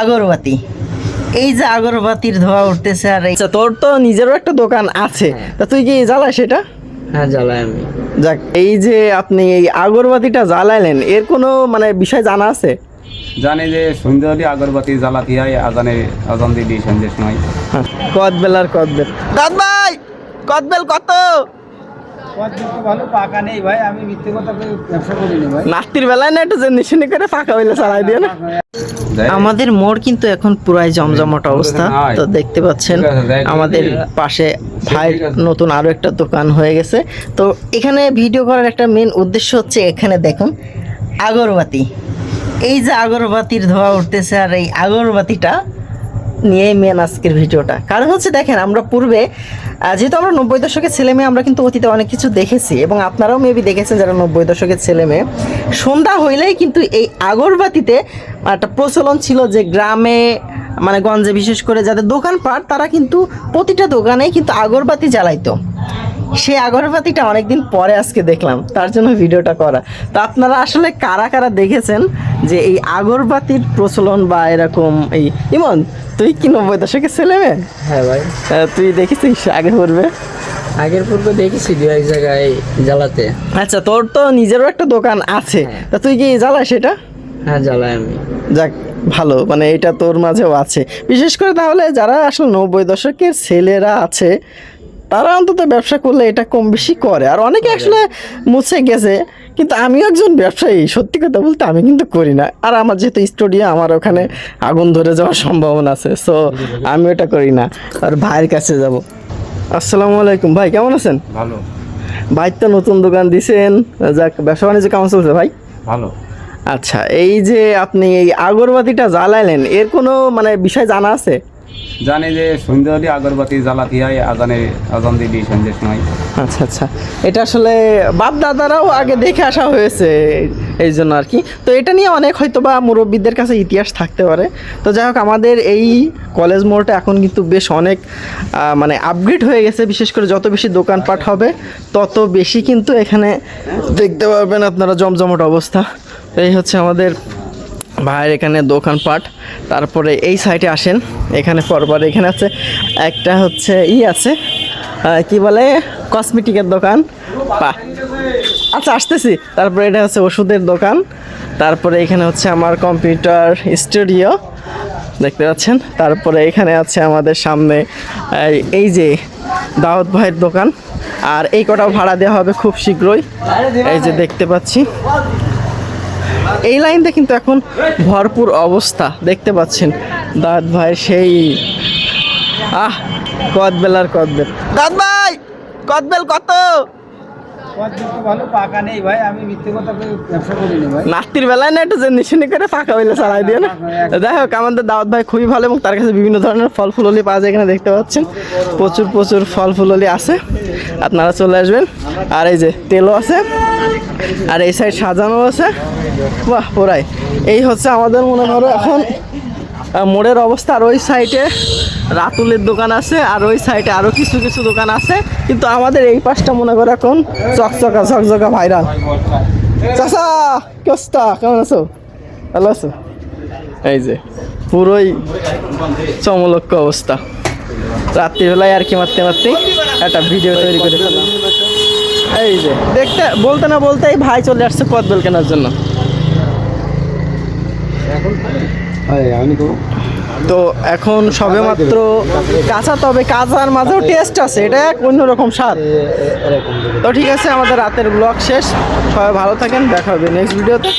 আগরবাতি। এই যে আগরবাতির ধোয়া উঠতেছে আর এই আচ্ছা তোর তো নিজেরও একটা দোকান আছে। তা তুই কি জ্বালাস সেটা? হ্যাঁ জ্বালাই আমি। যাক এই যে আপনি এই আগরবাতিটা জ্বালালেন এর কোনো মানে বিষয় জানা আছে? জানি যে সন্ধ্যা হলে আগরবাতি জ্বালাতে হয় আজানে আজান দিলি সন্ধ্যের সময়। হ্যাঁ, কদবেল আর কদবেল। দাদ ভাই কদবেল কত? ভালো পাকা নেই ভাই আমি মিথ্যে কথা ব্যবসা করিনি ভাই। নাস্তির বেলায় না একটু করে ফাঁকা হইলে চালাই দিয়ে না? আমাদের মোড় কিন্তু এখন পুরাই জমজমাট অবস্থা তো দেখতে পাচ্ছেন আমাদের পাশে ভাই ঠিক আছে। নতুন আরও একটা দোকান হয়ে গেছে। তো এখানে ভিডিও করার একটা মেন উদ্দেশ্য হচ্ছে এখানে দেখুন আগরবাতি। এই যে আগরবাতির ধোয়া উঠতেছে আর এই আগরবাতিটা নিয়ে মেন আজকের ভিডিওটা। কারণ হচ্ছে দেখেন, আমরা পূর্বে যেহেতু আমরা নব্বই দশকের ছেলে মেয়ে, আমরা কিন্তু অতীতে অনেক কিছু দেখেছি এবং আপনারাও মেবি দেখেছেন যারা নব্বই দশকের ছেলে মেয়ে। সন্ধ্যা হইলেই কিন্তু এই আগরবাতিতে একটা প্রচলন ছিল যে গ্রামে মানে গঞ্জে বিশেষ করে যাদের দোকানপাট, তারা কিন্তু প্রতিটা দোকানেই কিন্তু আগরবাতি জ্বালাইতো। সেই আগরবাতিটা অনেকদিন পরে আজকে দেখলাম তার জন্য ভিডিওটা করা। তো আপনারা আসলে কারা কারা দেখেছেন যে এই আগরবাতির প্রচলন বা এরকম এই ইমন তুই কি নব্বই দশকের ছেলে মেয়ে? হ্যাঁ ভাই। তুই দেখেছিস আগে পূর্বে? আগের পূর্বে দেখেছি দু এক জায়গায় জ্বালাতে। আচ্ছা তোর তো নিজেরও একটা দোকান আছে। তা তুই কি জ্বালাস সেটা? হ্যাঁ জ্বালাই আমি। যাক ভালো মানে এটা তোর মাঝেও আছে। বিশেষ করে তাহলে যারা আসলে নব্বই দশকের ছেলেরা আছে তারা অন্তত ব্যবসা করলে এটা কম বেশি করে। আর অনেকে আসলে মুছে গেছে কিন্তু আমিও একজন ব্যবসায়ী সত্যি কথা বলতে আমি কিন্তু করি না। আর আমার যেহেতু স্টুডিও আমার ওখানে আগুন ধরে যাওয়ার সম্ভাবনা আছে সো আমি ওটা করি না। আর ভাইয়ের কাছে যাব। আসসালামু আলাইকুম। ভাই কেমন আছেন? ভালো। ভাই তো নতুন দোকান দিছেন। যাক ব্যবসা বাণিজ্য কেমন চলছে ভাই? ভালো। আচ্ছা এই যে আপনি এই আগরবাতিটা জ্বালাইলেন এর কোনো মানে বিষয় জানা আছে? জানি যে সন্ধ্যা আগরবাতি জ্বালাতে হয় আজানে আজান দিলি সন্ধ্যের সময় আচ্ছা আচ্ছা। এটা আসলে বাপ দাদারাও আগে দেখে আসা হয়েছে এই জন্য আর কি। তো এটা নিয়ে অনেক হয়তো বা মুরব্বীদের কাছে ইতিহাস থাকতে পারে। তো যাই হোক, আমাদের এই কলেজ মোড়টা এখন কিন্তু বেশ অনেক মানে আপগ্রেড হয়ে গেছে। বিশেষ করে যত বেশি দোকানপাট হবে, তত বেশি কিন্তু এখানে দেখতে পারবেন আপনারা জমজমট অবস্থা। এই হচ্ছে আমাদের ভাইয়ের এখানে দোকানপাট তারপরে এই সাইডে আসেন। এখানে পরপর এখানে আছে, একটা হচ্ছে ই আছে কি বলে? কসমেটিকের দোকান। পা আচ্ছা আসতেছি। তারপরে এটা হচ্ছে ওষুধের দোকান। তারপরে এখানে হচ্ছে আমার কম্পিউটার স্টুডিও, দেখতে পাচ্ছেন? তারপরে এখানে আছে আমাদের সামনে এই- যে দাওয়াত ভাইয়ের দোকান। আর এই কটাও ভাড়া দেওয়া হবে খুব শীঘ্রই। এই যে দেখতে পাচ্ছি। এই লাইনটা কিন্তু এখন ভরপুর অবস্থা, দেখতে পাচ্ছেন। দাঁত ভাই সেই, আহ, কদবেল আর কদবেল। দাঁত ভাই, কদবেল কত? ভালো পাকা নেই ভাই আমি মিথ্যে কথা ব্যবসা করিনি ভাই। নাস্তির বেলায় না একটু করে ফাঁকা হইলে চালাই না? যাই হোক আমাদের দাওয়াত ভাই খুবই ভালো এবং তার কাছে বিভিন্ন ধরনের ফল ফুললি পাওয়া যায় এখানে দেখতে পাচ্ছেন। প্রচুর প্রচুর ফল ফুললি আছে। আপনারা চলে আসবেন। আর এই যে তেলও আছে। আর এই সাইড সাজানো আছে। বাহ পুরাই। এই হচ্ছে আমাদের মনে করো এখন মোড়ের অবস্থা। আর ওই সাইডে রাতুলের দোকান আছে, আর ওই সাইডে আরও কিছু কিছু দোকান আছে। কিন্তু আমাদের এই পাশটা মনে করো এখন চকচকা চকচকা ভাইরাল চাচা, কি অবস্থা? কেমন আছো? ভালো আছো? এই যে, পুরোই চমলক্ষ অবস্থা। রাত্রিবেলায় আর কি মারতে মারতে একটা ভিডিও তৈরি করে এই যে, দেখতে, বলতে না বলতেই ভাই চলে আসছে কদবেল কেনার জন্য। তো এখন সবে মাত্র কাঁচা তবে কাঁচার মাঝেও টেস্ট আছে এটা এক অন্যরকম স্বাদ। তো ঠিক আছে আমাদের রাতের ব্লগ শেষ। সবাই ভালো থাকেন দেখা হবে নেক্সট ভিডিওতে